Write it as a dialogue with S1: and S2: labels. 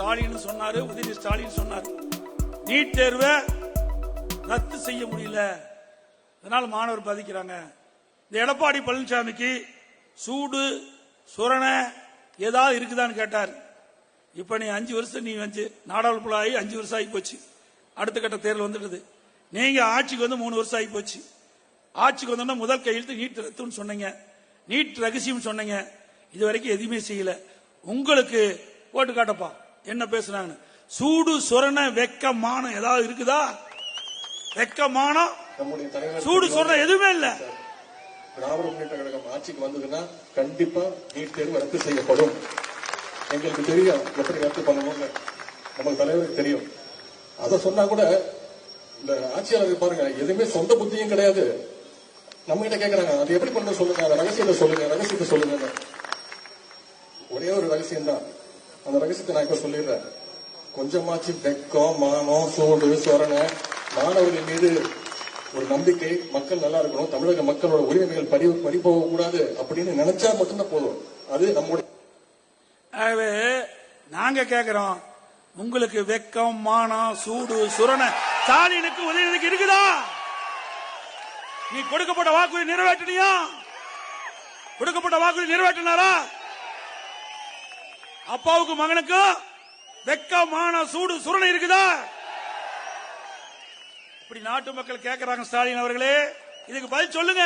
S1: ஸ்டாலின் சொன்னாரு உதயநிதி ஸ்டாலின் சொன்னார். நீட் தேர்வை ரத்து செய்ய முடியல. அதனால் மாணவர் பாதிக்கிறாங்க. இந்த எடப்பாடி பழனிசாமிக்கு சூடு சுரணை ஏதாவது இருக்குதான்னு கேட்டார். இப்ப நீ அஞ்சு வருஷம் நீ வந்து நாடாளுமன்ற ஆகி அஞ்சு வருஷம் ஆகி போச்சு. அடுத்த கட்ட தேர்தல் வந்துடுது. நீங்க ஆட்சிக்கு வந்து மூணு வருஷம் ஆகி போச்சு. ஆட்சிக்கு வந்தோம்னா முதல் கையெழுத்து நீட் ரத்துன்னு சொன்னீங்க. நீட் ரகசியம் சொன்னீங்க. இது வரைக்கும் எதுவுமே செய்யல. உங்களுக்கு போட்டு காட்டப்பா. என்ன பேசுனாங்க சூடு சுரண வெக்கமானம் ஏதாவது இருக்குதா?
S2: தலைவர்
S1: சூடு சுரண எதுவுமே இல்ல.
S2: திராவிட முன்னேற்ற கழகம் ஆட்சிக்கு வந்ததுன்னா கண்டிப்பா நீட் தேர்வு ரத்து செய்யப்படும். எங்களுக்கு தெரியும் எப்படி ரத்து பண்ணணும்னு நமக்கு தலைவருக்கு தெரியும். அதை சொன்னா கூட இந்த ஆட்சியாளர் பாருங்க எதுவுமே சொந்த புத்தியும் கிடையாது. நம்ம கிட்ட கேக்குறாங்க அது எப்படி பண்ண சொல்லுங்க? ரகசியத்தை சொல்லுங்க ரகசியத்தை சொல்லுங்க ஒரே ஒரு ரகசியம் தான் அந்த ரகசியத்தை நான் இப்ப சொல்லிடுறேன். கொஞ்சமாச்சு வெக்கம் மானம் சோடு சொரணை மாணவர்கள் மீது ஒரு நம்பிக்கை மக்கள் நல்லா இருக்கணும் தமிழக மக்களோட உரிமைகள் பறி பறி போக கூடாது அப்படின்னு நினைச்சா மட்டும்தான் போதும். அது நம்முடைய
S1: நாங்க கேக்குறோம் உங்களுக்கு வெக்கம் மானம் சூடு சுரண ஸ்டாலினுக்கு உதயநிதிக்கு இருக்குதா? நீ கொடுக்கப்பட்ட வாக்குறுதி நிறைவேற்றினியா? கொடுக்கப்பட்ட வாக்குறுதி நிறைவேற்றினாரா? அப்பாவுக்கு மகனுக்கு வெக்கமான சூடு சுரணை இருக்குதா? இப்படி நாட்டு மக்கள் கேட்கிறாங்க ஸ்டாலின் அவர்களே. இதுக்கு பதில் சொல்லுங்க.